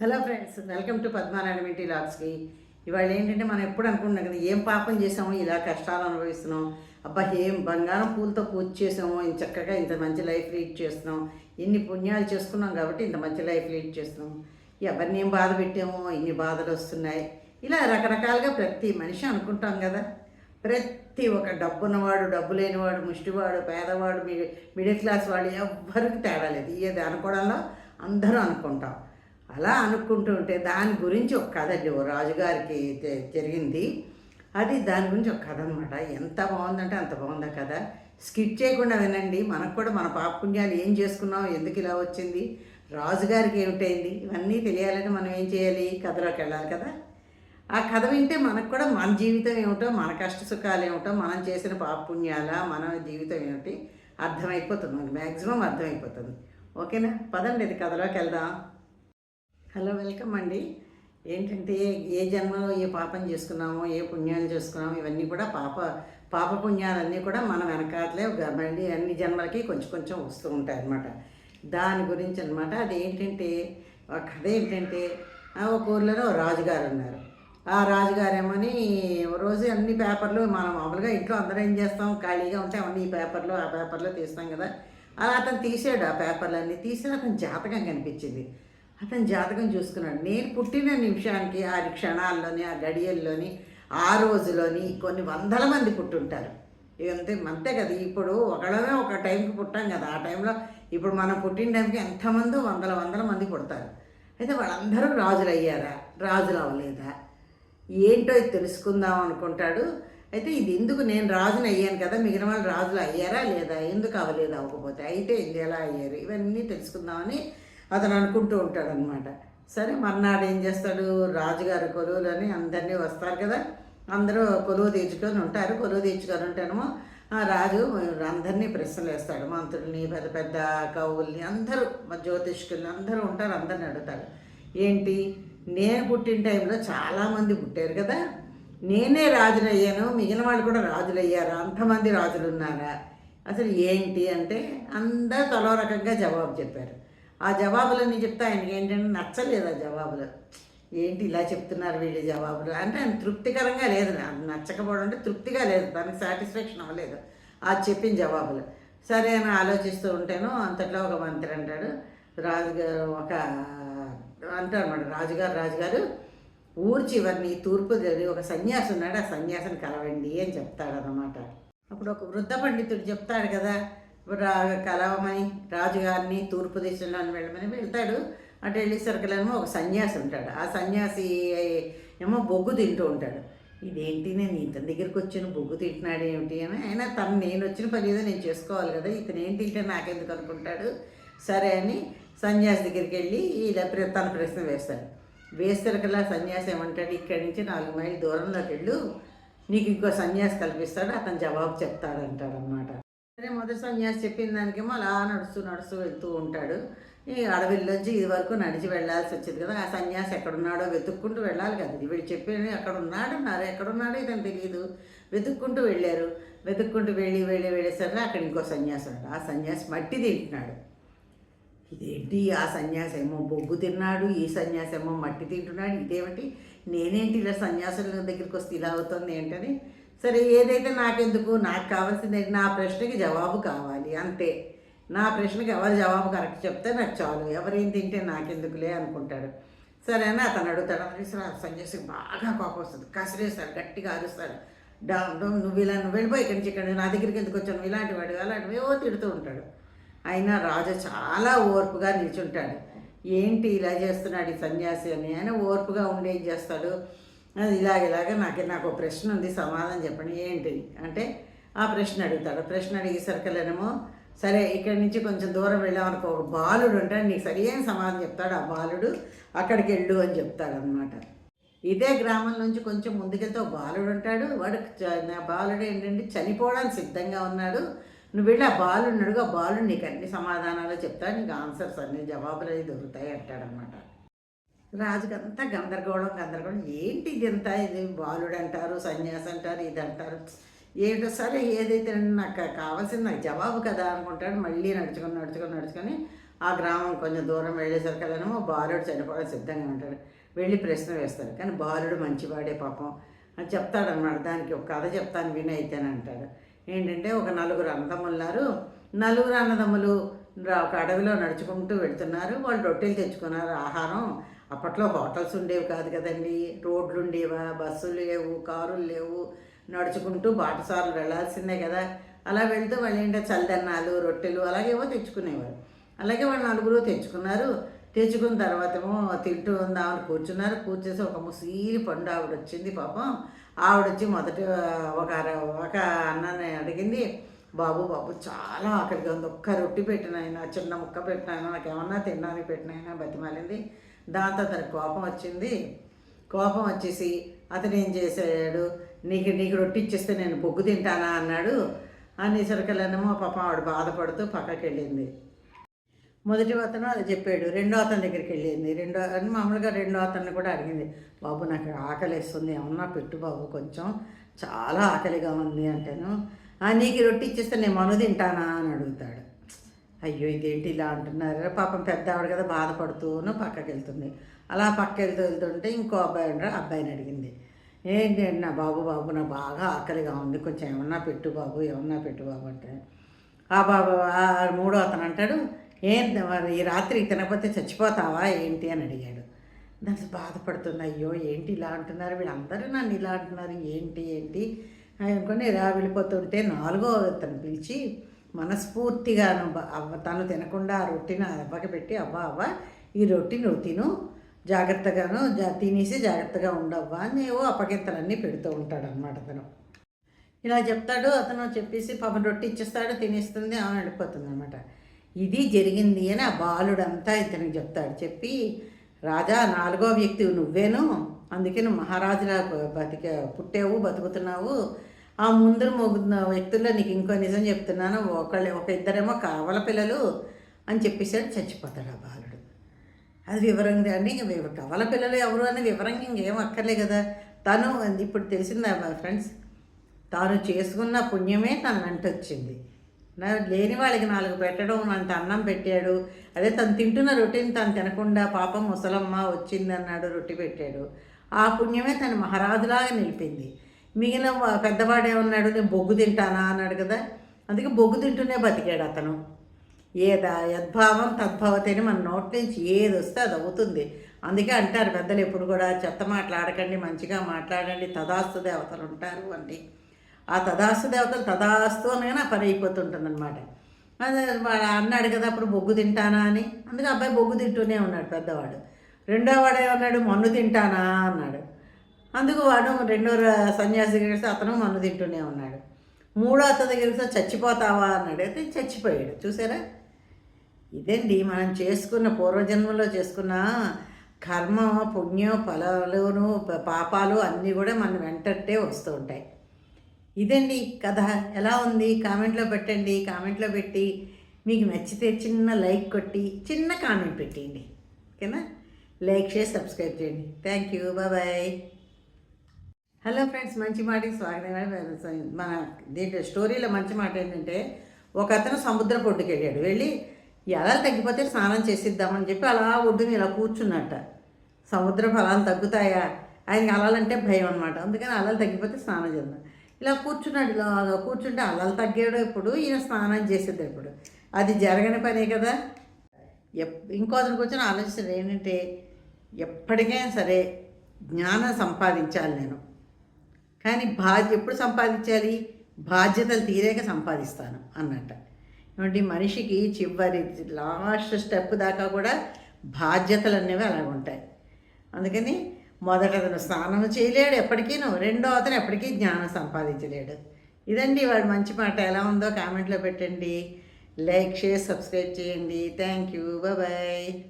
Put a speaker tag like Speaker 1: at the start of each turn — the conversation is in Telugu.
Speaker 1: Hello friends welcome to Padmanarayana మింటి లాగ్స్కి. ఇవాళ ఏంటంటే మనం ఎప్పుడు అనుకుంటున్నాం కదా ఏం పాపం చేసామో ఇలా కష్టాలు అనుభవిస్తున్నాం. అబ్బా ఏం బంగారం పూలతో పూజ చేసామో ఇంత చక్కగా ఇంత మంచి లైఫ్ లీడ్ చేస్తున్నాం. ఇన్ని పుణ్యాలు చేసుకున్నాం కాబట్టి ఇంత మంచి లైఫ్ లీడ్ చేస్తున్నాం. ఎవరిని ఏం బాధ పెట్టామో ఇన్ని బాధలు వస్తున్నాయి. ఇలా రకరకాలుగా ప్రతి మనిషి అనుకుంటాం కదా. ప్రతి ఒక్క డబ్బున్నవాడు డబ్బు లేనివాడు ముష్టివాడు పేదవాడు మిడి మిడిల్ క్లాస్ వాడు ఎవ్వరికి తేడా లేదు. ఇది అనుకోవడంలో అందరూ అనుకుంటాం. అలా అనుకుంటూ ఉంటే దాని గురించి ఒక కథ అండి. ఓ రాజుగారికి జరిగింది. అది దాని గురించి ఒక కథ అనమాట ఎంత బాగుందంటే అంత బాగుందా కథ. స్కిప్ చేయకుండా వినండి. మనకు కూడా మన పాపపుణ్యాలు ఏం చేసుకున్నాం ఎందుకు ఇలా వచ్చింది రాజుగారికి ఏమిటైంది ఇవన్నీ తెలియాలంటే మనం ఏం చేయాలి? కథలోకి వెళ్ళాలి కదా. ఆ కథ వింటే మనకు కూడా మన జీవితం ఏమిటో మన కష్ట సుఖాలు ఏమిటో మనం చేసిన పాపపుణ్యాల మన జీవితం ఏమిటి అర్థమైపోతుంది. మనకి మ్యాక్సిమం అర్థమైపోతుంది. ఓకేనా? పదండి ఇది కథలోకి వెళ్దాం. హలో వెల్కమ్ అండి. ఏంటంటే ఏ జన్మలో ఏ పాపం చేసుకున్నామో ఏ పుణ్యాలు చేసుకున్నామో ఇవన్నీ కూడా పాప పాప పుణ్యాలన్నీ కూడా మన వెనకాతలే మళ్ళీ అన్ని జన్మలకి కొంచెం కొంచెం వస్తూ ఉంటాయి అన్నమాట. దాని గురించి అనమాట అది ఏంటంటే ఒక కథ ఏంటంటే ఆ ఒక ఊర్లోనే రాజుగారు ఉన్నారు. ఆ రాజుగారేమని ఓ రోజు అన్ని పేపర్లు మనం మామూలుగా ఇంట్లో అందరం ఏం చేస్తాం? ఖాళీగా ఉంటే అవన్నీ ఈ పేపర్లు ఆ పేపర్లో తీస్తాం కదా. అలా అతను తీసాడు ఆ పేపర్లన్నీ. తీసి అతను జాతకం కనిపించింది. అతను జాతకం చూసుకున్నాడు. నేను పుట్టిన నిమిషానికి ఆ క్షణాల్లోని ఆ గడియల్లోని ఆ రోజులోని కొన్ని వందల మంది పుట్టుంటారు. అంతే అంతే కదా. ఇప్పుడు ఒకళ్ళమే ఒక టైంకి పుట్టాం కదా. ఆ టైంలో ఇప్పుడు మనం పుట్టిన టైంకి ఎంతమందో వందల వందల మంది పుడతారు. అయితే వాళ్ళందరూ రాజులు అయ్యారా రాజులు అవ్వలేదా? ఏంటో ఇది తెలుసుకుందాం అనుకుంటాడు. అయితే ఇది ఎందుకు నేను రాజుని అయ్యాను కదా? మిగిలిన వాళ్ళు రాజులు అయ్యారా లేదా? ఎందుకు అవ్వలేదు? అవ్వకపోతే అయితే ఇది ఎలా అయ్యారు? ఇవన్నీ తెలుసుకుందామని అతను అనుకుంటూ ఉంటాడనమాట సరే మర్నాడు ఏం చేస్తాడు? రాజుగారు కొలువులని అందరినీ వస్తారు కదా. అందరూ కొలువు తీర్చుకొని ఉంటారు. కొలువు తీర్చుకొని ఉంటానేమో ఆ రాజు అందరినీ ప్రశ్నలు వేస్తాడు మంత్రుల్ని పెద్ద పెద్ద కవుల్ని అందరూ జ్యోతిష్కుల్ని అందరూ ఉంటారు అందరిని అడుగుతాడు ఏంటి? నేను పుట్టిన టైంలో చాలామంది పుట్టారు కదా. నేనే రాజులయ్యాను మిగిలిన వాళ్ళు కూడా రాజులు అయ్యారు అంతమంది రాజులు ఉన్నారా అసలు ఏంటి అంటే అందరూ తలో రకంగా జవాబు చెప్పారు. ఆ జవాబులన్నీ చెప్తే ఆయనకి ఏంటంటే నచ్చలేదు ఆ జవాబులు. ఏంటి ఇలా చెప్తున్నారు వీళ్ళ జవాబులు? అంటే ఆయన తృప్తికరంగా లేదు. నచ్చకపోవడం అంటే తృప్తిగా లేదు. దానికి సాటిస్ఫాక్షన్ అవ్వలేదు. ఆ చెప్పిన జవాబులు. సరే అని ఆలోచిస్తూ ఉంటాను అంతట్లో ఒక మంత్రి అంటాడు. రాజుగారు ఒక అంటారు అనమాట రాజుగారు రాజుగారు ఊరు చివరిని తూర్పు జరిగి ఒక సన్యాసి ఉన్నాడు ఆ సన్యాసిని కలవండి అని చెప్తాడు అనమాట అప్పుడు ఒక వృద్ధ పండితుడు చెప్తాడు కదా కలవమని రాజుగారిని తూర్పు దేశంలోని వెళ్ళమని వెళ్తాడు. అటు వెళ్ళేసరికలేమో ఒక సన్యాసి ఉంటాడు. ఆ సన్యాసి ఏమో బొగ్గు తింటూ ఉంటాడు. ఇదేంటి నేను ఇతని దగ్గరికి వచ్చిన బొగ్గు తింటున్నాడు ఏమిటి? అని. అయినా తను నేను వచ్చిన పని ఏదో నేను చేసుకోవాలి కదా ఇతను ఏం తింటే నాకెందుకు అనుకుంటాడు? సరే అని సన్యాసి దగ్గరికి వెళ్ళి ఇలా తన ప్రశ్న వేస్తాడు. వేస్తరకల్లా సన్యాసి ఏమంటాడు? ఇక్కడి నుంచి నాలుగు మైలు దూరంలోకి వెళ్ళు నీకు ఇంకో సన్యాసి కల్పిస్తాడు అతను జవాబు చెప్తాడంటాడు అనమాట అదే మొదటి సన్యాసి చెప్పిన దానికేమో అలా నడుస్తూ నడుస్తూ వెళ్తూ ఉంటాడు. ఈ అడవిలోంచి ఇది వరకు నడిచి వెళ్ళాల్సి వచ్చింది కదా. ఆ సన్యాసి ఎక్కడున్నాడో వెతుక్కుంటూ వెళ్ళాలి కదా. ఇది వీళ్ళు చెప్పేది అక్కడ ఉన్నాడు అన్నారు ఎక్కడున్నాడో ఇతను తెలియదు వెతుక్కుంటూ వెళ్ళారు. వెతుక్కుంటూ వెళ్ళి వెళ్ళి వెళ్ళేసరికి అక్కడ ఇంకో సన్యాసి ఉన్నాడు. ఆ సన్యాసి మట్టి తింటున్నాడు. ఇదేంటి? ఆ సన్యాసి ఏమో బొగ్గు తిన్నాడు. ఈ సన్యాసి ఏమో మట్టి తింటున్నాడు. ఇదేమిటి? నేనేంటి ఇలా సన్యాసుల దగ్గరికి వస్తే ఇలా అవుతుంది ఏంటని సరే ఏదైతే నాకెందుకు? నాకు కావాల్సింది నా ప్రశ్నకి జవాబు కావాలి అంతే. నా ప్రశ్నకి ఎవరు జవాబు కరెక్ట్ చెప్తే నాకు చాలు. ఎవరేం తింటే నాకెందుకులే అనుకుంటాడు. సరే అని అతను అడుగుతాడు. అనేసి సంజయ్ సన్యాసికి బాగా కోపం వస్తుంది. కసిరేస్తాడు గట్టిగా అరుస్తాడు. డా నువ్వు ఇలా నువ్వు వెళ్ళిపోయి ఇక్కడి నుంచి ఇక్కడ నా దగ్గరికి ఎందుకు వచ్చావు? ఇలాంటి వాడు అలాంటివి ఏవో తిడుతూ ఉంటాడు. అయినా రాజు చాలా ఓర్పుగా నిల్చుంటాడు. ఏంటి ఇలా చేస్తున్నాడు ఈ సన్యాసి అని? ఆయన ఓర్పుగా ఉండి ఏం చేస్తాడు? ఇలాగ ఇలాగ నాకు నాకు ఒక ప్రశ్న ఉంది సమాధానం చెప్పండి. ఏంటి? అంటే ఆ ప్రశ్న అడుగుతాడు. ప్రశ్న అడిగేసరికలేనేమో సరే ఇక్కడి నుంచి కొంచెం దూరం వెళ్ళామనుకో ఒక బాలుడు ఉంటాడు నీకు సరైన సమాధానం చెప్తాడు. ఆ బాలుడు అక్కడికి వెళ్ళు అని చెప్తాడు అనమాట ఇదే గ్రామం నుంచి కొంచెం ముందుకెళ్తే ఒక బాలుడు ఉంటాడు. వాడు చ- నా బాలుడు ఏంటంటే చనిపోవడానికి సిద్ధంగా ఉన్నాడు. నువ్వు వెళ్ళి ఆ బాలుడు అడుగు. ఆ బాలుడు నీకు అన్ని సమాధానాలు చెప్తాడు. నీకు ఆన్సర్స్ అన్ని జవాబులు అవి దొరుకుతాయి అంటాడనమాట రాజుకి అంతా గందరగోళం గందరగోళం. ఏంటి ఇది ఎంత ఇది బాలుడు అంటారు సన్యాసి అంటారు ఇది అంటారు. ఏంటో సరే ఏదైతే నాకు కావాల్సింది నాకు జవాబు కదా అనుకుంటాడు. మళ్ళీ నడుచుకొని నడుచుకొని నడుచుకొని ఆ గ్రామం కొంచెం దూరం వెళ్ళేసరికల్లానేమో బాలుడు చనిపోవడం సిద్ధంగా ఉంటాడు. వెళ్ళి ప్రశ్న వేస్తాడు. కానీ బాలుడు మంచివాడే పాపం అని చెప్తాడనమాట దానికి ఒక కథ చెప్తాను విని అయితేనే అంటాడు. ఏంటంటే ఒక నలుగురు అన్నదమ్ములున్నారు నలుగురు అన్నదమ్ములు ఒక అడవిలో నడుచుకుంటూ వెళ్తున్నారు. వాళ్ళు రొట్టెలు తెచ్చుకున్నారు ఆహారం. అప్పట్లో హోటల్స్ ఉండేవి కాదు కదండి. రోడ్లు ఉండేవా బస్సులు లేవు కారులు లేవు. నడుచుకుంటూ బాటసార్లు వెళ్ళాల్సిందే కదా. అలా వెళ్తూ వాళ్ళు ఏంటో చల్లదన్నాలు రొట్టెలు అలాగేవో తెచ్చుకునేవారు. అలాగే వాళ్ళు నలుగురు తెచ్చుకున్నారు. తెచ్చుకున్న తర్వాత ఏమో తింటూ ఉందామని కూర్చున్నారు. కూర్చేసి ఒక ముసీలి పండు ఆవిడ వచ్చింది పాపం. ఆవిడ వచ్చి మొదట ఒక ఒక అన్నని అడిగింది బాబు బాబు చాలా ఆకలిగా ఉంది. ఒక్క రొట్టి పెట్టినాయన చిన్న ముక్క పెట్టినాయన నాకు ఏమన్నా తినడానికి పెట్టిన బతిమాలింది. దాంతో అతనికి కోపం వచ్చింది. కోపం వచ్చేసి అతను ఏం చేశాడు? నీకు నీకు రొట్టి ఇచ్చేస్తే నేను బొగ్గు తింటానా? అన్నాడు. అనేసరికల్లానేమో పాపం ఆవిడ బాధపడుతూ పక్కకి వెళ్ళింది. మొదటి అతను అది చెప్పాడు. రెండో అతని దగ్గరికి వెళ్ళింది. రెండో అని మామూలుగా రెండో అతన్ని కూడా అడిగింది. బాబు నాకు ఆకలి వేస్తుంది. ఏమన్నా పెట్టు బాబు కొంచెం. చాలా ఆకలిగా ఉంది అంటాను. "ఆ, నీకు రొట్టి ఇచ్చేస్తే నేను మను తింటానా? అని అడుగుతాడు. అయ్యో ఇదేంటి ఇలా అంటున్నారు. పాపం పెద్ద ఆవిడ కదా బాధపడుతూను పక్కకి వెళ్తుంది అలా పక్క వెళ్తూ వెళ్తుంటే ఇంకో అబ్బాయి ఉంటాడు అబ్బాయిని అడిగింది. ఏంటి నా బాబు బాబు నాకు బాగా ఆకలిగా ఉంది. కొంచెం ఏమన్నా పెట్టు బాబు ఏమన్నా పెట్టు బాబు అంటే. ఆ బాబు ఆ మూడో అతను అంటాడు ఏం మరి ఈ రాత్రి తినకపోతే చచ్చిపోతావా? ఏంటి? అని అడిగాడు. దానికి బాధపడుతుంది. అయ్యో ఏంటి ఇలా అంటున్నారు? వీళ్ళందరూ నన్ను ఇలా అంటున్నారు. ఏంటి ఏంటి? అనుకుని ఇలా వెళ్ళిపోతుంటే నాలుగో అతను పిలిచి మనస్ఫూర్తిగాను అవ్వ తను తినకుండా ఆ రొట్టిని అవ్వకి పెట్టి అవ్వ అవ్వ ఈ రొట్టి నువ్వు తిను జాగ్రత్తగాను జా తినేసి జాగ్రత్తగా ఉండవ్వా అని ఏవో అప్పగింతలన్నీ పెడుతూ ఉంటాడు అనమాట అతను ఇలా చెప్తాడు అతను చెప్పేసి పాపం రొట్టి ఇచ్చేస్తాడు తినేస్తుంది ఆమె వెళ్ళిపోతుంది అనమాట ఇది జరిగింది అని ఆ బాలుడంతా ఇతనికి చెప్తాడు. చెప్పి రాజా నాలుగో వ్యక్తి నువ్వేను అందుకే నువ్వు మహారాజులా బతిక పుట్టావు బతుకుతున్నావు ఆ ముందర మొగ్గుతున్న వ్యక్తుల్లో నీకు ఇంకో నిజం చెప్తున్నాను. ఒకళ్ళు ఒక ఇద్దరేమో కావల పిల్లలు అని చెప్పేసాడు చచ్చిపోతాడు ఆ బాలుడు. అది వివరంగా అండి. ఇంక కవల పిల్లలు ఎవరు అని వివరంగా ఇంకేం అక్కర్లే కదా. తను ఇప్పుడు తెలిసిందా ఫ్రెండ్స్? తాను చేసుకున్న పుణ్యమే తన నంట వచ్చింది. నా లేని వాళ్ళకి నాలుగు పెట్టడం అంత అన్నం పెట్టాడు. అదే తను తింటున్న రొట్టెని తను తినకుండా పాపం ముసలమ్మ వచ్చింది అన్నాడు రొట్టె పెట్టాడు. ఆ పుణ్యమే తను మహారాజులాగా నిలిపింది. మిగిలిన వా- పెద్దవాడు ఏమన్నాడు నేను బొగ్గు తింటానా? అన్నాడు కదా. అందుకే బొగ్గు తింటూనే బతికాడు అతను. ఏదా యద్భావం తద్భావతేనే మన నోటి నుంచి ఏది వస్తే అది అవుతుంది. అందుకే అంటారు పెద్దలు ఎప్పుడు కూడా చెత్త మాట్లాడకండి మంచిగా మాట్లాడండి తదాస్తు దేవతలు ఉంటారు అండి. ఆ తదాస్తు దేవతలు తదాస్తు అనగానే ఆ పని అయిపోతుంటుంది అనమాట వాడు అన్నాడు కదా అప్పుడు బొగ్గు తింటానా? అని. అందుకే అబ్బాయి బొగ్గు తింటూనే ఉన్నాడు పెద్దవాడు. రెండో వాడు ఏమన్నాడు మన్ను తింటానా? అన్నాడు. అందుకు వాడు రెండో సన్యాసి దగ్గరికి అతను మన్ను తింటూనే ఉన్నాడు. మూడో అతని దగ్గరికి చచ్చిపోతావా అన్నాడు. అయితే చచ్చిపోయాడు. చూసారా? ఇదండి మనం చేసుకున్న పూర్వజన్మలో చేసుకున్న కర్మ పుణ్యం ఫలాలును పాపాలు అన్నీ కూడా మన వెంటట్టే వస్తూ ఉంటాయి. ఇదండి కథ ఎలా ఉంది? కామెంట్లో పెట్టండి. కామెంట్లో పెట్టి మీకు నచ్చితే చిన్న లైక్ కొట్టి చిన్న కామెంట్ పెట్టేయండి. ఓకేనా? లైక్ చేసి సబ్స్క్రైబ్ చేయండి. Thank you. Bye. Hello friends మంచి మాటకి స్వాగతం. మన దీంట్లో స్టోరీలో మంచి మాట ఏంటంటే ఒక అతను సముద్ర పొడ్డుకి వెళ్ళాడు వెళ్ళి ఎలా తగ్గిపోతే స్నానం చేసిద్దామని చెప్పి అలా ఒడ్డుని ఇలా కూర్చున్నట్ట. సముద్ర ఫలాలు తగ్గుతాయా? ఆయనకి అలాలంటే భయం అనమాట అందుకని అలలు తగ్గిపోతే స్నానం చేద్దాం. ఇలా కూర్చున్నాడు ఇలా కూర్చుంటే అలలు తగ్గాడు ఇప్పుడు ఈయన స్నానం చేసేది ఇప్పుడు. అది జరగని పనే కదా. ఎప్ ఇంకో అతను కూర్చొని ఆలోచిస్తాడు ఏంటంటే ఎప్పటికైనా సరే జ్ఞానం సంపాదించాలి నేను. కానీ బాధ్య ఎప్పుడు సంపాదించాలి? బాధ్యతలు తీరేక సంపాదిస్తాను అన్నట్ట. ఏమంటే మనిషికి చివరి లాస్ట్ స్టెప్ దాకా కూడా బాధ్యతలు అనేవి అలాగ ఉంటాయి. అందుకని మొదట అతను స్నానం చేయలేడు ఎప్పటికీను రెండో అతను ఎప్పటికీ జ్ఞానం సంపాదించలేడు. ఇదండి వాడు మంచి మాట. ఎలా ఉందో కామెంట్లో పెట్టండి. లైక్ షేర్ సబ్స్క్రైబ్ చేయండి. Thank you. బాయ్.